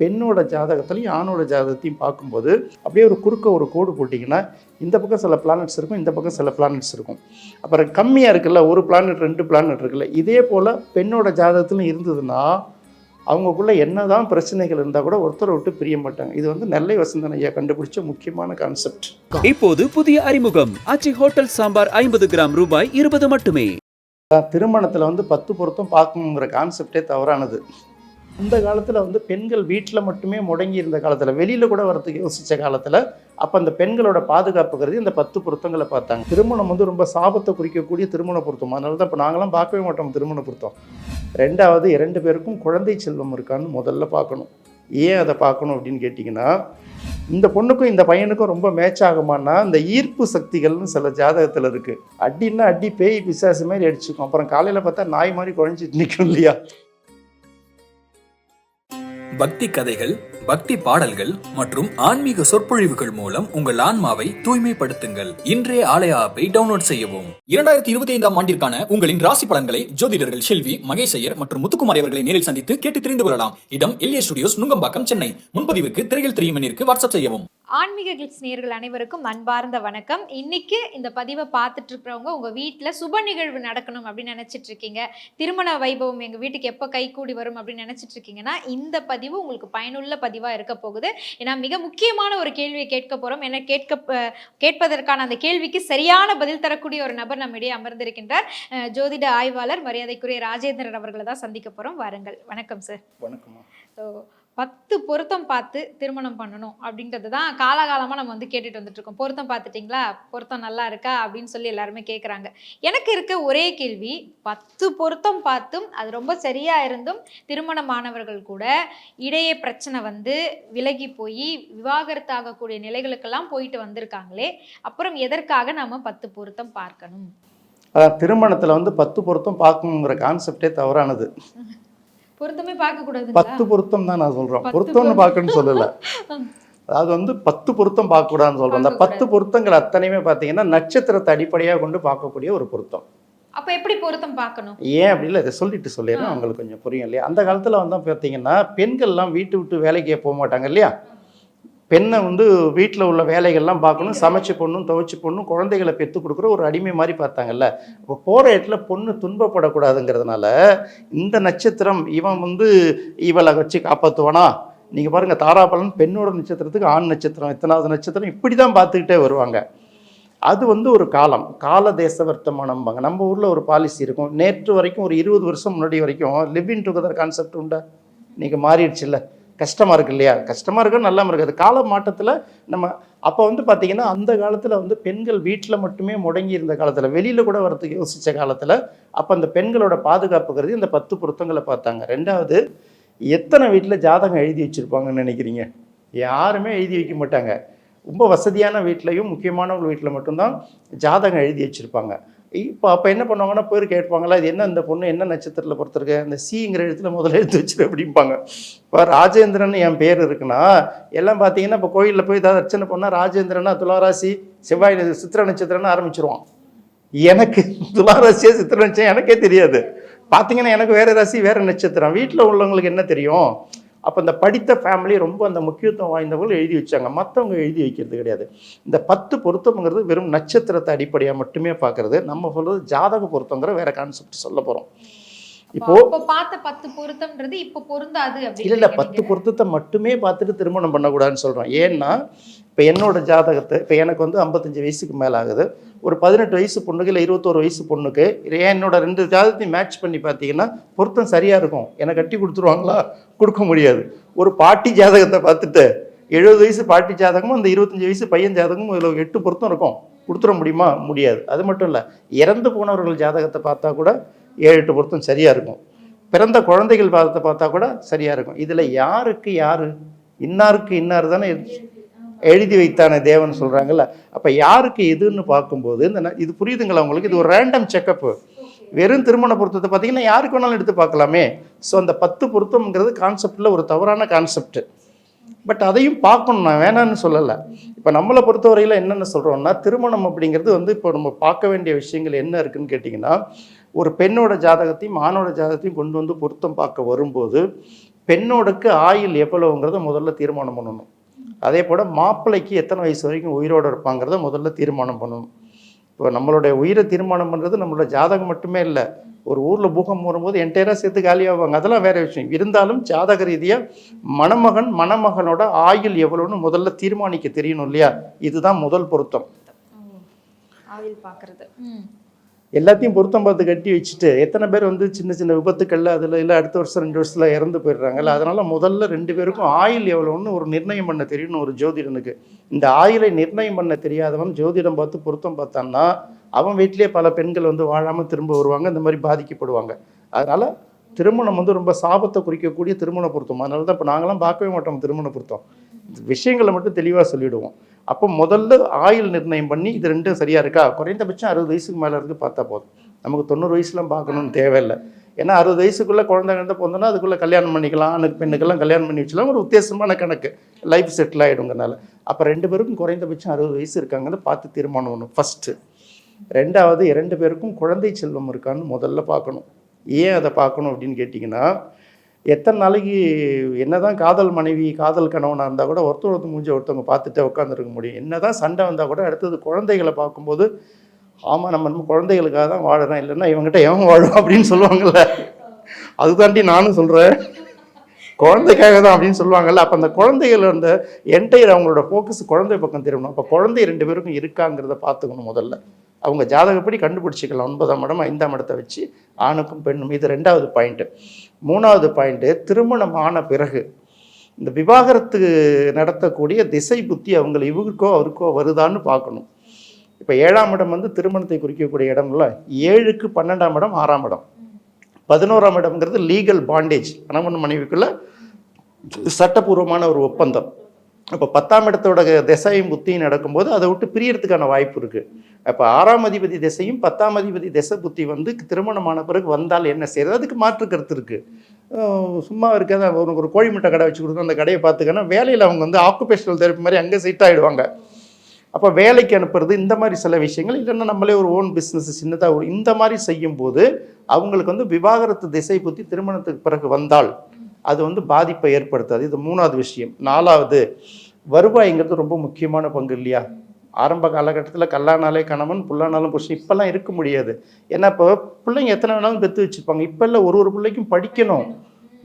பெண்ணோட ஜாதகத்துலையும் ஆணோட ஜாதகத்தையும் பார்க்கும்போது அப்படியே ஒரு குறுக்க ஒரு கோடு போட்டிங்கன்னா இந்த பக்கம் சில பிளானட்ஸ் இருக்கும் இந்த பக்கம் சில பிளானட்ஸ் இருக்கும். அப்புறம் கம்மியாக இருக்குல்ல ஒரு பிளானட் ரெண்டு பிளானட் இருக்குல்ல இதே போல் பெண்ணோட ஜாதகத்திலும் இருந்ததுன்னா அவங்களுக்குள்ள என்னதான் பிரச்சனைகள் இருந்தால் கூட ஒருத்தரை விட்டு பிரிய மாட்டாங்க. இது வந்து நெல்லை வசந்தன் ஐயா கண்டுபிடிச்ச முக்கியமான கான்செப்ட் இப்போது புதிய அறிமுகம். ஆச்சி ஹோட்டல் சாம்பார் ஐம்பது கிராம் ரூபாய் இருபது மட்டுமே. திருமணத்தில் வந்து பத்து பொருத்தம் பார்க்கணுங்கிற கான்செப்டே தவறானது. அந்த காலத்தில் வந்து பெண்கள் வீட்டில் மட்டுமே முடங்கி இருந்த காலத்தில் வெளியில் கூட வரதுக்கு யோசித்த காலத்தில் அப்போ அந்த பெண்களோட பாதுகாப்பு கருதி இந்த பத்து பொருத்தங்களை பார்த்தாங்க. திருமணம் வந்து ரொம்ப சாபத்தை குறிக்கக்கூடிய திருமண பொருத்தம். அதனால தான் இப்போ நாங்களாம் பார்க்கவே மாட்டோம் திருமண பொருத்தம். ரெண்டாவது இரண்டு பேருக்கும் குழந்தை செல்வம் இருக்கான்னு முதல்ல பார்க்கணும். ஏன் அதை பார்க்கணும் அப்படின்னு கேட்டிங்கன்னா இந்த பொண்ணுக்கும் இந்த பையனுக்கும் ரொம்ப மேட்ச் ஆகுமான்னா இந்த ஈர்ப்பு சக்திகள்னு சில ஜாதகத்தில் இருக்குது அடின்னா அடி பேய் பிசாசு மாதிரி அடிச்சுக்கும். அப்புறம் காலையில் பார்த்தா நாய் மாதிரி குழஞ்சிட்டு நிற்கும் இல்லையா? பக்தி கதைகள் பக்தி பாடல்கள் மற்றும் ஆன்மீக சொற்பொழிவுகள் மூலம் உங்கள் ஆன்மாவை தூய்மைப்படுத்துங்கள். இன்றைய ஆலய ஆப்பை டவுன்லோட் செய்யவும். இரண்டாயிரத்தி இருபத்தி ஐந்தாம் ஆண்டிற்கான உங்களின் ராசி பலன்களை ஜோதிடர்கள் செல்வி மகேசையர் மற்றும் முத்துக்குமார் அவர்களை நேரில் சந்தித்து கேட்டு தெரிந்து கொள்ளலாம். இடம் எல்ஏ ஸ்டுடியோஸ் நுங்கம்பாக்கம் சென்னை. முன்பதிவுக்கு திரையில் தெரியும் எண்ணிற்கு வாட்ஸ்அப் செய்யவும். ஆன்மீக கிளிட்ஸ் நேர்கள் அனைவருக்கும் அன்பார்ந்த வணக்கம். இன்னைக்கு இந்த பதிவை பார்த்துட்டு இருக்கிறவங்க உங்க வீட்டில் சுப நிகழ்வு நடக்கணும் அப்படின்னு நினைச்சிட்டு இருக்கீங்க திருமண வைபவம் எங்க வீட்டுக்கு எப்போ கைகூடி வரும் அப்படின்னு நினைச்சிட்டு இருக்கீங்கன்னா இந்த பதிவு உங்களுக்கு பயனுள்ள பதிவா இருக்க போகுது. ஏன்னா மிக முக்கியமான ஒரு கேள்வியை கேட்க போறோம். என கேட்க கேட்பதற்கான அந்த கேள்விக்கு சரியான பதில் தரக்கூடிய ஒரு நபர் நம்மிடையே அமர்ந்திருக்கின்றார். ஜோதிட ஆய்வாளர் மரியாதைக்குரிய ராஜேந்திரன் அவர்களை தான் சந்திக்க போறோம். வாருங்கள். வணக்கம் சார் வணக்கம்மா. ஸோ பத்து பொருத்தம் பார்த்து திருமணம் பண்ணணும் அப்படின்றது தான் காலகாலமாக நம்ம வந்து கேட்டுட்டு வந்துட்டு இருக்கோம். பொருத்தம் பார்த்துட்டிங்களா? பொருத்தம் நல்லா இருக்கா? அப்படின்னு சொல்லி எல்லாருமே கேட்குறாங்க எனக்கு இருக்க ஒரே கேள்வி பத்து பொருத்தம் பார்த்தும் அது ரொம்ப சரியாக இருந்தும் திருமணமானவர்கள் கூட இடையே பிரச்சனை வந்து விலகி போய் விவாகரத்து ஆகக்கூடிய நிலைகளுக்கெல்லாம் போயிட்டு வந்திருக்காங்களே அப்புறம் எதற்காக நாம் பத்து பொருத்தம் பார்க்கணும்? அதான் திருமணத்தில் வந்து பத்து பொருத்தம் பார்க்கணுங்கிற கான்செப்டே தவறானது. பொருத்தமே பார்க்க கூடாது பத்து பொருத்தம் தான் நான் பத்து பொருத்தம்னு பொருத்தம். பார்க்கணும்னு சொல்லலை. அதாவது வந்து பத்து பொருத்தம் பார்க்கக்கூடாதுன்னு சொல்கிறோம் அந்த பார்க்கக்கூடாது. பத்து பொருத்தங்கள் அத்தனையுமே பார்த்தீங்கன்னா நட்சத்திரத்தை அடிப்படையாக கொண்டு பார்க்கக்கூடிய ஒரு பொருத்தம். அப்ப எப்படி பொருத்தம் பார்க்கணும்? ஏன் அப்படி இல்லை இதை சொல்லிட்டு சொல்லிடுறேன். ஆ. அவங்களுக்கு கொஞ்சம் புரியும் இல்லையா? அந்த காலத்தில் வந்து பார்த்தீங்கன்னா பெண்கள்லாம் வீட்டு விட்டு வேலைக்கே போக மாட்டாங்க இல்லையா? பெண்ணை வந்து வீட்டில் உள்ள வேலைகள்லாம் பார்க்கணும் சமைச்சு பொண்ணும் துவைச்சு பொண்ணும் குழந்தைகளை பெற்று கொடுக்குற ஒரு அடிமை மாதிரி பார்த்தாங்கல்ல. இப்போ போகிற இடத்துல பொண்ணு துன்பப்படக்கூடாதுங்கிறதுனால இந்த நட்சத்திரம் இவன் வந்து இவளை வச்சு காப்பாற்றுவானா நீங்கள் பாருங்கள் தாராபலன் பெண்ணோட நட்சத்திரத்துக்கு ஆண் நட்சத்திரம் எத்தனாவது நட்சத்திரம் இப்படி தான் பார்த்துக்கிட்டே வருவாங்க. அது வந்து ஒரு காலம். கால தேச வர்த்தமானம்பாங்க நம்ம ஊரில் ஒரு பாலிசி இருக்கும். நேற்று வரைக்கும் ஒரு இருபது வருஷம் முன்னாடி வரைக்கும் லிவ் இன் டுகெதர் கான்செப்ட் உண்டா? இன்னைக்கு மாறிடுச்சுல்ல. கஷ்டமாக இருக்கு இல்லையா? கஷ்டமாக இருக்கும் நல்லா இருக்குது கால மாற்றத்தில் நம்ம அப்போ வந்து பார்த்திங்கன்னா அந்த காலத்தில் வந்து பெண்கள் வீட்டில் மட்டுமே முடங்கி இருந்த காலத்தில் வெளியில் கூட வரதுக்கு யோசித்த காலத்தில் அப்போ அந்த பெண்களோட பாதுகாப்புங்கிறது இந்த பத்து பொருத்தங்களை பார்த்தாங்க. ரெண்டாவது எத்தனை வீட்டில் ஜாதகம் எழுதி வச்சுருப்பாங்கன்னு நினைக்கிறீங்க? யாருமே எழுதி வைக்க மாட்டாங்க. ரொம்ப வசதியான வீட்லேயும் முக்கியமானவங்க வீட்டில் மட்டும்தான் ஜாதகம் எழுதி வச்சுருப்பாங்க. இப்போ அப்போ என்ன பண்ணுவாங்கன்னா போய் கேட்பாங்களா இது என்ன இந்த பொண்ணு? என்ன நட்சத்திரத்தில் பொறுத்திருக்கு? அந்த சிங்கிற இடத்துல முதல்ல எடுத்து வச்சிரு அப்படிம்பாங்க. இப்போ ராஜேந்திரன் என் பேர் இருக்குன்னா எல்லாம் பார்த்தீங்கன்னா இப்போ கோயிலில் போய் ஏதாவது அர்ச்சனை பண்ணால் ராஜேந்திரனா துளாராசி செவ்வாய் சித்திர நட்சத்திரம்னு ஆரம்பிச்சிருவான். எனக்கு துளாராசியே சித்திர நட்சத்திரம் எனக்கே தெரியாது. பார்த்தீங்கன்னா எனக்கு வேறு ராசி வேறு நட்சத்திரம். வீட்டில் உள்ளவங்களுக்கு என்ன தெரியும்? அப்போ இந்த படித்த ஃபேமிலி ரொம்ப அந்த முக்கியத்துவம் வாய்ந்தவர்கள் எழுதி வச்சாங்க. மற்றவங்க எழுதி வைக்கிறது கிடையாது. இந்த பத்து பொருத்தம்ங்கிறது வெறும் நட்சத்திரத்தை அடிப்படையாக மட்டுமே பார்க்கறது. நம்ம சொல்றது ஜாதக பொருத்தங்கிற வேற கான்செப்ட் சொல்ல போகிறோம் இப்போ பார்த்த பத்து பொருத்தம்ன்றது இப்போ பொருந்தாது இல்லை இல்லை. பத்து பொருத்தத்தை மட்டுமே பார்த்துட்டு திருமணம் பண்ணக்கூடாதுன்னு சொல்கிறோம் ஏன்னா இப்போ என்னோட ஜாதகத்தை இப்போ எனக்கு வந்து ஐம்பத்தஞ்சு வயசுக்கு மேலே ஆகுது. ஒரு பதினெட்டு வயசு பொண்ணுக்கு இல்லை இருபத்தோரு வயசு பொண்ணுக்கு இது என்னோட ரெண்டு ஜாதகத்தையும் மேட்ச் பண்ணி பார்த்தீங்கன்னா பொருத்தம் சரியாக இருக்கும். எனக்கு கட்டி கொடுத்துருவாங்களா? கொடுக்க முடியாது. ஒரு பாட்டி ஜாதகத்தை பார்த்துட்டு எழுபது வயசு பாட்டி ஜாதகமும் அந்த இருபத்தஞ்சி வயசு பையன் ஜாதகமும் இதில் எட்டு பொருத்தம் இருக்கும். கொடுத்துட முடியுமா? முடியாது. அது மட்டும் இல்லை இறந்து போனவர்கள் ஜாதகத்தை பார்த்தா கூட ஏழு எட்டு பொருத்தம் சரியாக இருக்கும். பிறந்த குழந்தைகள் பாதத்தை பார்த்தா கூட சரியாக இருக்கும். இதில் யாருக்கு யார்? இன்னாருக்கு இன்னார் தானே எழுதி வைத்தானே தேவன் சொல்கிறாங்கல்ல அப்போ யாருக்கு எதுன்னு பார்க்கும்போது இந்த இது புரியுதுங்களா உங்களுக்கு? இது ஒரு ரேண்டம் செக்கப்பு வெறும் திருமண பொருத்தத்தை பார்த்தீங்கன்னா யாருக்கு வேணாலும் எடுத்து பார்க்கலாமே. ஸோ அந்த பத்து பொருத்தம்ங்கிறது கான்செப்டில் ஒரு தவறான கான்செப்ட் பட் அதையும் பார்க்கணும். நான் வேணான்னு சொல்லலை. இப்போ நம்மளை பொறுத்தவரையில் என்னென்ன சொல்கிறோம்னா திருமணம் அப்படிங்கிறது வந்து இப்போ நம்ம பார்க்க வேண்டிய விஷயங்கள் என்ன இருக்குன்னு கேட்டிங்கன்னா ஒரு பெண்ணோட ஜாதகத்தையும் ஆணோட ஜாதகத்தையும் கொண்டு வந்து பொருத்தம் பார்க்க வரும்போது பெண்ணோடுக்கு ஆயுள் எவ்வளவுங்கிறத முதல்ல தீர்மானம் பண்ணணும். அதே போல் மாப்பிள்ளைக்கு எத்தனை வயசு வரைக்கும் உயிரோடு இருப்பாங்கிறத முதல்ல தீர்மானம் பண்ணணும். இப்போ நம்மளுடைய உயிரை தீர்மானம் பண்ணுறது நம்மளோட ஜாதகம் மட்டுமே இல்லை. ஒரு ஊரில் பூகம் வரும்போது என்டையராக சேர்த்து காலியாவாங்க அதெல்லாம் வேற விஷயம். இருந்தாலும் ஜாதக ரீதியாக மணமகன் மணமகனோட ஆயுள் எவ்வளோன்னு முதல்ல தீர்மானிக்க தெரியணும் இல்லையா? இதுதான் முதல் பொருத்தம். ஆயில் பார்க்கறது. எல்லாத்தையும் பொருத்தம் பார்த்து கட்டி வச்சுட்டு எத்தனை பேர் வந்து சின்ன சின்ன விபத்துக்கள்ல அதில் இல்லை அடுத்த வருஷம் ரெண்டு வருஷத்தில் இறந்து போயிடுறாங்கல்ல அதனால் முதல்ல ரெண்டு பேருக்கும் ஆயில் எவ்வளோன்னு ஒரு நிர்ணயம் பண்ண தெரியணும் ஒரு ஜோதிடனுக்கு. இந்த ஆயிலை நிர்ணயம் பண்ண தெரியாதவன் ஜோதிடம் பார்த்து பொருத்தம் பார்த்தான்னா அவன் வீட்டிலேயே பல பெண்கள் வந்து வாழாமல் திரும்ப வருவாங்க இந்த மாதிரி பாதிக்கப்படுவாங்க. அதனால் திருமணம் வந்து ரொம்ப சாபத்தை குறிக்கக்கூடிய திருமண பொருத்தம். அதனால தான் இப்போ நாங்களாம் பார்க்கவே மாட்டோம் திருமண பொருத்தம். விஷயங்களை மட்டும் தெளிவாக சொல்லிவிடுவோம் அப்போ முதல்ல ஆயுள் நிர்ணயம் பண்ணி இது ரெண்டும் சரியாக இருக்கா? குறைந்தபட்சம் அறுபது வயசுக்கு மேலே இருக்குது பார்த்தா போதும். நமக்கு தொண்ணூறு வயசுலாம் பார்க்கணும்னு தேவையில்லை. ஏன்னா அறுபது வயசுக்குள்ளே குழந்தை கிழந்த பிறந்தோன்னா அதுக்குள்ளே கல்யாணம் பண்ணிக்கலாம் ஆணுக்கு பெண்ணுக்கெல்லாம் கல்யாணம் பண்ணி வச்சுலாம் ஒரு உத்தேசமான கணக்கு. லைஃப் செட்டில் ஆகிடுங்கனால அப்போ ரெண்டு பேருக்கும் குறைந்தபட்சம் அறுபது வயசு இருக்காங்கன்னு பார்த்து தீர்மானம் பண்ணணும் ஃபஸ்ட்டு ரெண்டாவது இரண்டு பேருக்கும் குழந்தை செல்வம் இருக்கான்னு முதல்ல பார்க்கணும். ஏன் அதை பார்க்கணும் அப்படின்னு கேட்டிங்கன்னா எத்தனை நாளைக்கு என்னதான் காதல் மனைவி காதல் கணவனாக இருந்தால் கூட ஒருத்தர் ஒருத்தர் மூஞ்சி ஒருத்தவங்க பார்த்துட்டே உட்காந்துருக்க முடியும். என்னதான் சண்டை வந்தால் கூட அடுத்தது குழந்தைகளை பார்க்கும்போது ஆமாம் நம்ம நம்ம குழந்தைகளுக்காக தான் வாழறோம். இல்லைன்னா இவங்ககிட்ட எவன் வாழும் அப்படின்னு சொல்லுவாங்கள்ல அதுதாண்டி நானும் சொல்கிறேன் குழந்தைக்காக தான் அப்படின்னு சொல்லுவாங்கல்ல. அப்போ அந்த குழந்தைகள் அந்த என்டையர் அவங்களோட ஃபோக்கஸ் குழந்தை பக்கம் திரும்பணும். அப்போ குழந்தை ரெண்டு பேருக்கும் இருக்காங்கிறத பார்த்துக்கணும் முதல்ல. அவங்க ஜாதகப்படி கண்டுபிடிச்சிக்கலாம். ஒன்பதாம் இடம் ஐந்தாம் இடத்தை வச்சு ஆணுக்கும் பெண்ணும். இது ரெண்டாவது பாயிண்ட்டு மூணாவது பாயிண்ட்டு திருமணம் ஆன பிறகு இந்த விவாகரத்து நடத்தக்கூடிய திசை புத்தி அவங்களை இவருக்கோ அவருக்கோ வருதான்னு பார்க்கணும். இப்போ ஏழாம் இடம் வந்து திருமணத்தை குறிக்கக்கூடிய இடம்ல ஏழுக்கு பன்னெண்டாம் இடம் ஆறாம் இடம். பதினோராம் இடம்ங்கிறது லீகல் பாண்டேஜ் கணவன் மனைவிக்குள்ள சட்டபூர்வமான ஒரு ஒப்பந்தம். அப்போ பத்தாம் இடத்தோட திசையும் புத்தியும் நடக்கும்போது அதை விட்டு பிரியறதுக்கான வாய்ப்பு இருக்குது அப்போ ஆறாம் அதிபதி திசையும் பத்தாம் அதிபதி திசை புத்தி வந்து திருமணமான பிறகு வந்தால் என்ன செய்யறது? அதுக்கு மாற்று கருத்து இருக்குது சும்மா இருக்காத உனக்கு ஒரு கோழி முட்டை கடை வச்சு கொடுத்து அந்த கடையை பார்த்துக்கன்னா வேலையில் அவங்க வந்து ஆக்குபேஷனல் தெரப்பி மாதிரி அங்கே செட் ஆகிடுவாங்க அப்போ வேலைக்கு அனுப்புறது இந்த மாதிரி சில விஷயங்கள். இல்லைன்னா நம்மளே ஒரு ஓன் பிஸ்னஸ் சின்னதாக ஒரு இந்த மாதிரி செய்யும்போது அவங்களுக்கு வந்து விவாகரத்து திசை புத்தி திருமணத்துக்கு பிறகு வந்தால் அது வந்து பாதிப்பை ஏற்படுத்தாது. இது மூணாவது விஷயம். நாலாவது வருவாய்ங்கிறது ரொம்ப முக்கியமான பங்கு இல்லையா? ஆரம்ப காலகட்டத்தில் கல்லானாலே கணவன் புல்லானாலும் புருஷன் இப்போல்லாம் இருக்க முடியாது. ஏன்னா இப்போ பிள்ளைங்க எத்தனை வேணாலும் பெற்று வச்சுருப்பாங்க. இப்போ இல்லை ஒரு ஒரு பிள்ளைக்கும் படிக்கணும்.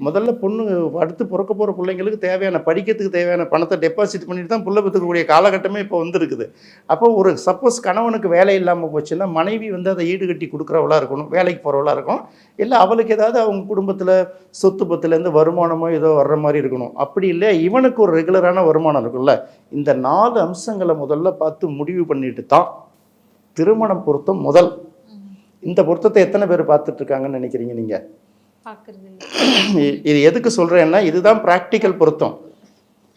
முதல்ல பொண்ணு அடுத்து பிறக்க போகிற பிள்ளைங்களுக்கு தேவையான படிக்கிறதுக்கு தேவையான பணத்தை டெபாசிட் பண்ணிட்டு தான் புள்ள பெற்றுக்கக்கூடிய காலகட்டமே இப்போ வந்துருக்குது. அப்போ ஒரு சப்போஸ் கணவனுக்கு வேலை இல்லாமல் போச்சுன்னா மனைவி வந்து அதை ஈடுகட்டி கொடுக்குறவளா இருக்கணும் வேலைக்கு போகிறவளா இருக்கும் இல்லை அவளுக்கு ஏதாவது அவங்க குடும்பத்தில் சொத்து பத்துலேருந்து வருமானமோ ஏதோ வர்ற மாதிரி இருக்கணும். அப்படி இல்லை இவனுக்கு ஒரு ரெகுலரான வருமானம் இருக்கும்ல. இந்த நாலு அம்சங்களை முதல்ல பார்த்து முடிவு பண்ணிட்டு தான் திருமணம் பொருத்தம் முதல். இந்த பொருத்தத்தை எத்தனை பேர் பார்த்துட்ருக்காங்கன்னு நினைக்கிறீங்க நீங்கள் இது எதுக்கு சொல்கிறேன்னா இதுதான் ப்ராக்டிக்கல் பொருத்தம்.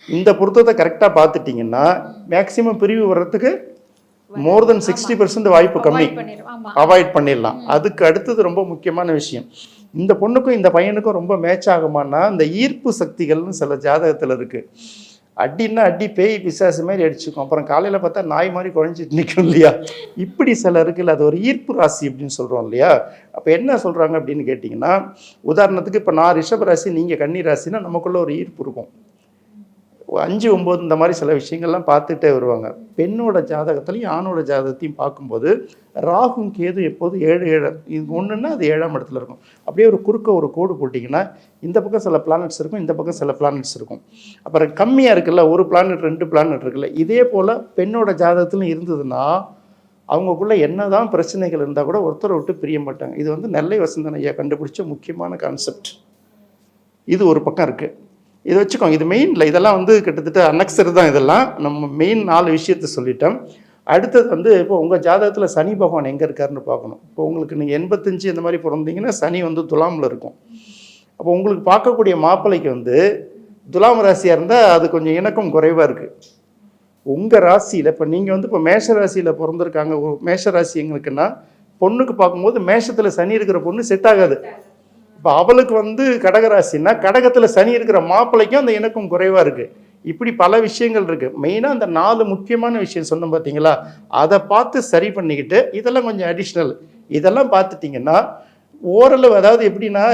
இந்த பொருத்தத்தை கரெக்டாக பார்த்துட்டிங்கன்னா மேக்ஸிமம் பிரிவு வர்றதுக்கு மோர் தென் சிக்ஸ்டி வாய்ப்பு கம்மி. அவாய்ட் பண்ணிடலாம். அதுக்கு அடுத்தது ரொம்ப முக்கியமான விஷயம். இந்த பொண்ணுக்கும் இந்த பையனுக்கும் ரொம்ப மேட்ச் ஆகுமான்னா இந்த ஈர்ப்பு சக்திகள்னு சில ஜாதகத்தில் இருக்குது அடின்னா அடி பேய் பிசாசு மாதிரி அடிச்சுக்கும். அப்புறம் காலையில் பார்த்தா நாய் மாதிரி குழஞ்சிட்டு நிற்கும் இல்லையா? இப்படி சில இருக்குல்ல அது ஒரு ஈர்ப்பு ராசி அப்படின்னு சொல்கிறோம் இல்லையா? அப்போ என்ன சொல்கிறாங்க அப்படின்னு கேட்டிங்கன்னா உதாரணத்துக்கு இப்போ நான் ரிஷப ராசி நீங்கள் கன்னி ராசினா நமக்குள்ளே ஒரு ஈர்ப்பு இருக்கும். அஞ்சு ஒம்பது இந்த மாதிரி சில விஷயங்கள்லாம் பார்த்துட்டே வருவாங்க. பெண்ணோட ஜாதகத்துலையும் ஆணோட ஜாதகத்தையும் பார்க்கும்போது ராகும் கேது எப்போது ஏழு ஏழு. இது ஒன்றுன்னா அது ஏழாம் இடத்துல இருக்கும். அப்படியே ஒரு குறுக்க ஒரு கோடு போட்டிங்கன்னா இந்த பக்கம் சில பிளானட்ஸ் இருக்கும் இந்த பக்கம் சில பிளானட்ஸ் இருக்கும். அப்புறம் கம்மியாக இருக்குல்ல ஒரு பிளானட் ரெண்டு பிளானட் இருக்குல்ல. இதே போல் பெண்ணோட ஜாதகத்திலும் இருந்ததுன்னா அவங்களுக்குள்ள என்னதான் பிரச்சனைகள் இருந்தால் கூட ஒருத்தரை விட்டு பிரிய மாட்டாங்க. இது வந்து நெல்லை வசந்தன் ஐயா கண்டுபிடிச்ச முக்கியமான கான்செப்ட் இது ஒரு பக்கம் இருக்குது இதை வச்சுக்கோங்க இது மெயின்ல இதெல்லாம் வந்து கிட்டத்தட்ட அன்னக்சர் தான் இதெல்லாம். நம்ம மெயின் நாலு விஷயத்த சொல்லிட்டோம். அடுத்தது வந்து இப்போ உங்கள் ஜாதகத்தில் சனி பகவான் எங்கே இருக்காருன்னு பார்க்கணும். இப்போ உங்களுக்கு நீங்கள் எண்பத்தஞ்சு இந்த மாதிரி பிறந்தீங்கன்னா சனி வந்து துலாமில் இருக்கும். அப்போ உங்களுக்கு பார்க்கக்கூடிய மாப்பிள்ளைக்கு வந்து துலாம் ராசியாக இருந்தால் அது கொஞ்சம் இணக்கம் குறைவாக இருக்குது உங்கள் ராசியில் இப்போ நீங்கள் வந்து இப்போ மேஷ ராசியில் பிறந்திருக்காங்க மேஷ ராசி எங்களுக்குன்னா பொண்ணுக்கு பார்க்கும்போது மேஷத்தில் சனி இருக்கிற பொண்ணு செட் ஆகாது. இப்போ அவளுக்கு வந்து கடகராசின்னா கடகத்தில் சனி இருக்கிற மாப்பிள்ளைக்கும் அந்த இணக்கம் குறைவாக இருக்குது இப்படி பல விஷயங்கள் இருக்குது மெயினாக அந்த நாலு முக்கியமான விஷயம் சொன்னோம் பார்த்தீங்களா அதை பார்த்து சரி பண்ணிக்கிட்டு இதெல்லாம் கொஞ்சம் அடிஷ்னல் இதெல்லாம் பார்த்துட்டிங்கன்னா ஓரளவு அதாவது எப்படின்னா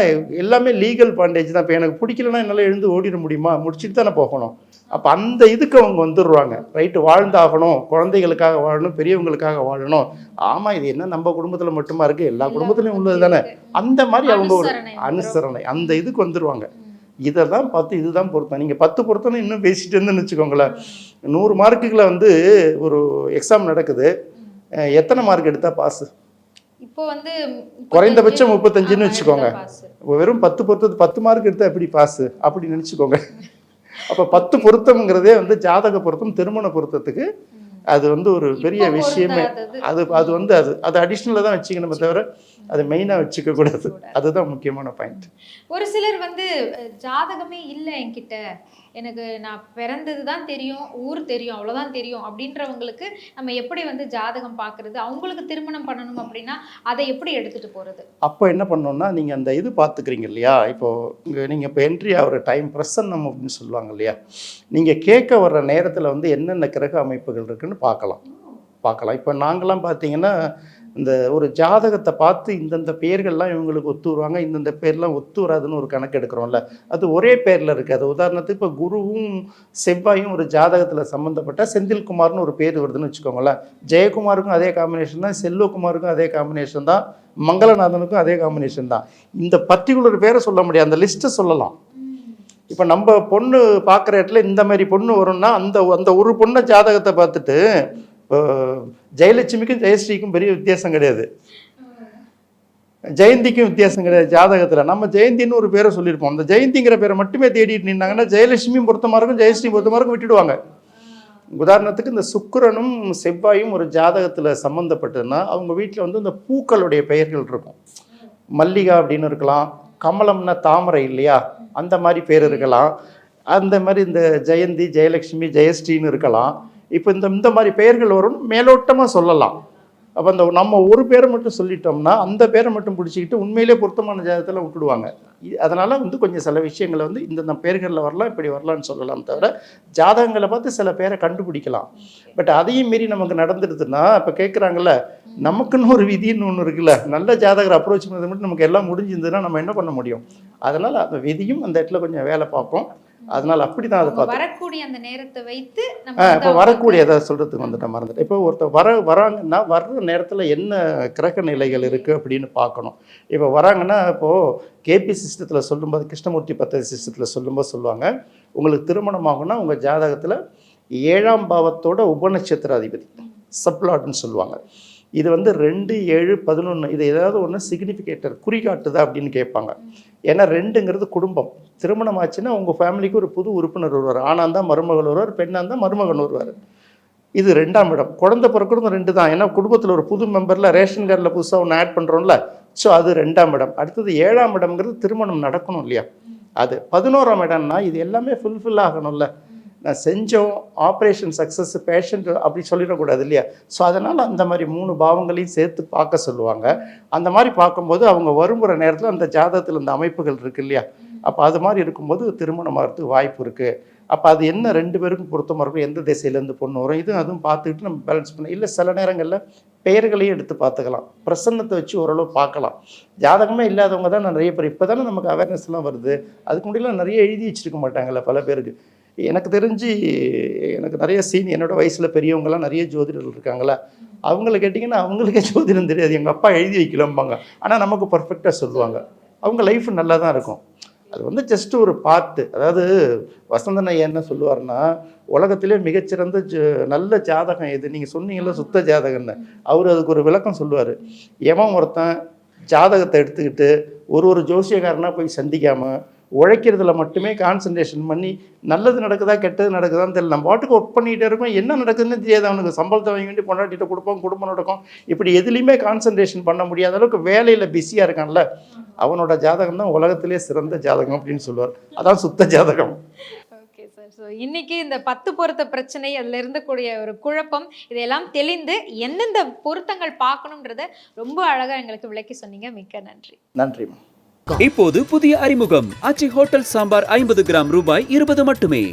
எல்லாமே லீகல் பாண்டேஜ் தான். இப்போ எனக்கு பிடிக்கலன்னா என்னால் எழுந்து ஓடிட முடியுமா? முடிச்சுட்டு தானே போகணும். அப்போ அந்த இதுக்கு அவங்க வந்துடுவாங்க ரைட்டு வாழ்ந்தாகணும். குழந்தைகளுக்காக வாழணும் பெரியவங்களுக்காக வாழணும். ஆமாம் இது என்ன நம்ம குடும்பத்தில் மட்டுமா இருக்குது எல்லா குடும்பத்துலையும் உள்ளது தானே அந்த மாதிரி அவங்க ஒரு அனுசரணை அந்த இதுக்கு வந்துடுவாங்க இதை தான் பார்த்து இதுதான் பொருத்தம். நீங்கள் பத்து பொருத்தம்னு இன்னும் பேசிட்டு இருந்துன்னு வச்சுக்கோங்களேன். நூறு மார்க்குகளை வந்து ஒரு எக்ஸாம் நடக்குது. எத்தனை மார்க் எடுத்தால் பாஸு இப்போ வந்து குறைந்தபட்சம் முப்பத்தஞ்சுன்னு வச்சுக்கோங்க. எடுத்தா. வெறும் பத்து பொருத்தத்து பத்து மார்க் எடுத்தால் எப்படி பாஸு அப்படி நினச்சிக்கோங்க. அப்போ பத்து பொருத்தம்ங்கிறதே வந்து ஜாதக பொருத்தம் திருமண பொருத்தத்துக்கு அது வந்து ஒரு பெரிய விஷயமே. அது அது வந்து அது அது அடிஷ்னலாக தான் வச்சுக்கணுமே தவிர அது மெயினாக வச்சுக்க கூடாது. அதுதான் முக்கியமான பாயிண்ட் ஒரு சிலர் வந்து ஜாதகமே இல்லை என்கிட்ட. எனக்கு நான் பிறந்தது தான் தெரியும் ஊர் தெரியும் அவ்வளோதான் தெரியும் அப்படின்றவங்களுக்கு நம்ம எப்படி வந்து ஜாதகம் பார்க்குறது அவங்களுக்கு திருமணம் பண்ணணும் அப்படின்னா அதை எப்படி எடுத்துகிட்டு போகிறது அப்போ என்ன பண்ணோம்னா நீங்கள் அந்த இது பார்த்துக்கிறீங்க இல்லையா? இப்போது நீங்கள் இப்போ என்ட்ரி ஆகிற டைம் பிரசன்னம் அப்படின்னு சொல்லுவாங்க இல்லையா? நீங்கள் கேட்க வர்ற நேரத்தில் வந்து என்னென்ன கிரக அமைப்புகள் இருக்குன்னு பார்க்கலாம். பார்க்கலாம். இப்போ நாங்களாம் பார்த்தீங்கன்னா இந்த ஒரு ஜாதகத்தை பார்த்து இந்தந்த பேர்கள்லாம் இவங்களுக்கு ஒத்து வருவாங்க இந்தந்த பேர்லாம் ஒத்து வராதுன்னு ஒரு கணக்கு எடுக்கிறோம்ல. அது ஒரே பேரில் இருக்குது அது உதாரணத்துக்கு இப்போ குருவும் செவ்வாயும் ஒரு ஜாதகத்தில் சம்மந்தப்பட்ட செந்தில்குமார்னு ஒரு பேர் வருதுன்னு வச்சுக்கோங்களேன். ஜெயக்குமாருக்கும் அதே காம்பினேஷன் தான் செல்வகுமாருக்கும் அதே காம்பினேஷன் தான் மங்களநாதனுக்கும் அதே காம்பினேஷன் தான். இந்த பர்டிகுலர் பேரை சொல்ல முடியாது. அந்த லிஸ்ட்டை சொல்லலாம். இப்போ நம்ம பொண்ணு பார்க்குற இடத்துல இந்த மாதிரி பொண்ணு வரும்னா அந்த அந்த ஒரு பொண்ணை ஜாதகத்தை பார்த்துட்டு ஜெயலட்சுமிக்கும் ஜெயஸ்ரீக்கும் பெரிய வித்தியாசம் கிடையாது. ஜெயந்திக்கும் வித்தியாசம் கிடையாது ஜாதகத்தில். நம்ம ஜெயந்தின்னு ஒரு பேரை சொல்லியிருப்போம். அந்த ஜெயந்திங்கிற பேரை மட்டுமே தேடிட்டு நின்னாங்கன்னா ஜெயலட்சுமியும் பொருத்தமாக இருக்கும் ஜெயஸ்ரீ பொருத்தமாக இருக்கும் விட்டுடுவாங்க. உதாரணத்துக்கு இந்த சுக்கரனும் செவ்வாயும் ஒரு ஜாதகத்தில் சம்மந்தப்பட்டதுன்னா அவங்க வீட்டில் வந்து இந்த பூக்களுடைய பெயர்கள் இருக்கும். மல்லிகா அப்படின்னு இருக்கலாம் கமலம்னா தாமரை இல்லையா? அந்த மாதிரி பேர் இருக்கலாம். அந்த மாதிரி இந்த ஜெயந்தி ஜெயலட்சுமி ஜெயஸ்ரீன்னு இருக்கலாம். இப்போ இந்த இந்த மாதிரி பெயர்கள் வரும் மேலோட்டமாக சொல்லலாம். அப்போ அந்த நம்ம ஒரு பேரை மட்டும் சொல்லிட்டோம்னா அந்த பேரை மட்டும் பிடிச்சிக்கிட்டு உண்மையிலே பொருத்தமான ஜாதகத்தில் விட்டுடுவாங்க. அதனால் வந்து கொஞ்சம் சில விஷயங்களை வந்து இந்தந்த பேர்களில் வரலாம் இப்படி வரலாம்னு சொல்லலாம் தவிர ஜாதகங்களை பார்த்து சில பேரை கண்டுபிடிக்கலாம். பட் அதையும் மீறி நமக்கு நடந்துடுதுன்னா இப்போ கேட்குறாங்கல்ல நமக்குன்னு ஒரு விதின்னு ஒன்று இருக்குல்ல. நல்ல ஜாதகர் அப்ரோச் பண்ணுறது மட்டும் நமக்கு எல்லாம் முடிஞ்சிருந்ததுன்னா நம்ம என்ன பண்ண முடியும்? அதனால் அந்த விதியும் அந்த இடத்துல கொஞ்சம் வேலை பார்ப்போம். அதனால் அப்படி தான் அதை பார்த்து வரக்கூடிய அந்த நேரத்தை வைத்து இப்போ வரக்கூடிய எதாவது சொல்கிறதுக்கு வந்துட்டேன் மறந்துட்டேன். இப்போ ஒருத்தர் வர வராங்கன்னா வர்ற நேரத்தில் என்ன கிரக நிலைகள் இருக்குது அப்படின்னு பார்க்கணும். இப்போ வராங்கன்னா இப்போது கேபி சிஸ்டத்தில் சொல்லும்போது கிருஷ்ணமூர்த்தி பத்ததி சிஸ்டத்தில் சொல்லும்போது சொல்லுவாங்க உங்களுக்கு திருமணம் ஆகும்னா உங்கள் ஜாதகத்தில் ஏழாம் பாவத்தோட உபநட்சத்திராதிபதி சப்ளாட்னு சொல்லுவாங்க. இது வந்து ரெண்டு ஏழு பதினொன்று இது ஏதாவது ஒன்று சிக்னிஃபிகேட்டர் குறிகாட்டுதா அப்படின்னு கேட்பாங்க. ஏன்னா ரெண்டுங்கிறது குடும்பம். திருமணம் ஆச்சுன்னா உங்கள் ஃபேமிலிக்கு ஒரு புது உறுப்பினர் வருவார். ஆணாக தான் மருமகள் வருவார் பெண்ணாக இருந்தால் மருமகன் வருவார். இது ரெண்டாம் இடம். குழந்தை பிறக்கிறதும் ரெண்டு தான். ஏன்னா குடும்பத்தில் ஒரு புது மெம்பரில் ரேஷன் கார்டில் புதுசாக ஒன்று ஆட் பண்ணுறோம்ல ஸோ அது ரெண்டாம் இடம். அடுத்தது ஏழாம் இடம்ங்கிறது திருமணம் நடக்கணும் இல்லையா? அது. பதினோராம் இடம்னா இது எல்லாமே ஃபுல்ஃபில் ஆகணும்ல. நான் செஞ்சோம் ஆப்ரேஷன் சக்ஸஸ் பேஷண்ட் அப்படி சொல்லிடக்கூடாது இல்லையா? ஸோ அதனால் அந்த மாதிரி மூணு பாவங்களையும் சேர்த்து பார்க்க சொல்லுவாங்க. அந்த மாதிரி பார்க்கும்போது அவங்க வருங்கிற நேரத்தில் அந்த ஜாதகத்தில் இந்த அமைப்புகள் இருக்குது இல்லையா? அப்போ அது மாதிரி இருக்கும்போது திருமணம் ஆகிறதுக்கு வாய்ப்பு இருக்குது அப்போ அது என்ன ரெண்டு பேருக்கும் பொருத்தமாக இருக்கும் எந்த திசையிலேருந்து பொண்ணு வரும் இது அதுவும் பார்த்துக்கிட்டு நம்ம பேலன்ஸ் பண்ண இல்லை சில நேரங்களில் பெயர்களையும் எடுத்து பார்த்துக்கலாம். பிரசன்னத்தை வச்சு ஓரளவு பார்க்கலாம். ஜாதகமே இல்லாதவங்க தான் நிறைய பேர் இப்போ தானே நமக்கு அவேர்னஸ்லாம் வருது. அதுக்கு முன்னாடிலாம் நிறைய எழுதி வச்சிருக்க மாட்டாங்கல்ல பல பேருக்கு. எனக்கு தெரிஞ்சு எனக்கு நிறைய சீன் என்னோட வயசில் பெரியவங்கலாம் நிறைய ஜோதிடர்கள் இருக்காங்களா? அவங்கள கேட்டிங்கன்னா அவங்களுக்கே ஜோதிடம் தெரியாது. எங்கள் அப்பா எழுதி வைக்கலம்பாங்க. ஆனால் நமக்கு பர்ஃபெக்டாக சொல்லுவாங்க. அவங்க லைஃப் நல்லா தான் இருக்கும். அது வந்து ஜஸ்ட் ஒரு பார்ட்டு அதாவது வசந்தன் ஐயா என்ன சொல்லுவார்னா உலகத்திலே மிகச்சிறந்த ஜ நல்ல ஜாதகம் எது? நீங்கள் சொன்னீங்கல்ல சுத்த ஜாதகம்னு. அவர் அதுக்கு ஒரு விளக்கம் சொல்லுவார். எவன் ஒருத்தன் ஜாதகத்தை எடுத்துக்கிட்டு ஒரு ஒரு ஜோசியக்காரனாக போய் சந்திக்காமல் உழைக்கிறதுல மட்டுமே கான்சன்ட்ரேஷன் பண்ணி நல்லது நடக்குதா கெட்டது நடக்குதான்னு தெரியல. நம்ம பாட்டுக்கு ஒர்க் பண்ணிகிட்டே இருக்கோம். என்ன நடக்குதுன்னு தெரியாது. அவனுக்கு சம்பளத்தை வாங்கி வேண்டி பொண்டாட்டிகிட்ட கொடுப்போம் குடும்பம் நடக்கும். இப்படி எதுலேயுமே கான்சன்ட்ரேஷன் பண்ண முடியாத அளவுக்கு வேலையில் பிஸியாக இருக்கான்ல. அவனோட ஜாதகம் தான் உலகத்திலே சிறந்த ஜாதகம் அப்படின்னு சொல்லுவார். அதான் சுத்த ஜாதகம். ஓகே சார் ஸோ இன்னைக்கு இந்த பத்து பொருத்த பிரச்சனை அதில் இருந்தக்கூடிய ஒரு குழப்பம் இதையெல்லாம் தெளிந்து எந்தெந்த பொருத்தங்கள் பார்க்கணுன்றத ரொம்ப அழகாக எங்களுக்கு விளக்கி சொன்னீங்க. மிக்க நன்றி. நன்றிம்மா இப்போது புதிய அறிமுகம். ஆச்சி ஹோட்டல் சாம்பார் ஐம்பது கிராம் ரூபாய் இருபது மட்டுமே.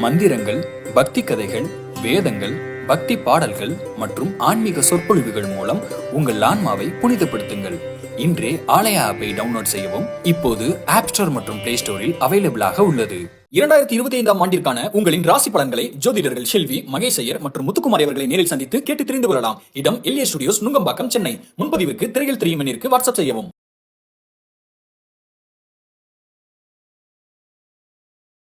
மந்திரங்கள் பக்தி கதைகள் வேதங்கள் பக்தி பாடல்கள் மற்றும் ஆன்மீக சொற்பொழிவுகள் மூலம் உங்கள் ஆன்மாவை புனிதப்படுத்துங்கள். இன்றே ஆலயா ஆப்பை டவுன்லோட் செய்யவும். இப்போது ஆப் ஸ்டோர் மற்றும் பிளே ஸ்டோரில் அவைலபிளாக உள்ளது. இரண்டாயிரத்தி இருபத்தி ஐந்தாம் ஆண்டிற்கான உங்களின் ராசி பலன்களை ஜோதிடர்கள் செல்வி மகேஷ் ஐயர் மற்றும் முத்துக்குமார் அவர்களை நேரில் சந்தித்து கேட்டு தெரிந்து கொள்ளலாம். இடம் எல்ஏ ஸ்டுடியோஸ் நுங்கம்பாக்கம் சென்னை. முன்பதிவுக்கு திரையில் தெரியும் எண்ணிற்கு வாட்ஸ்அப் செய்யவும்.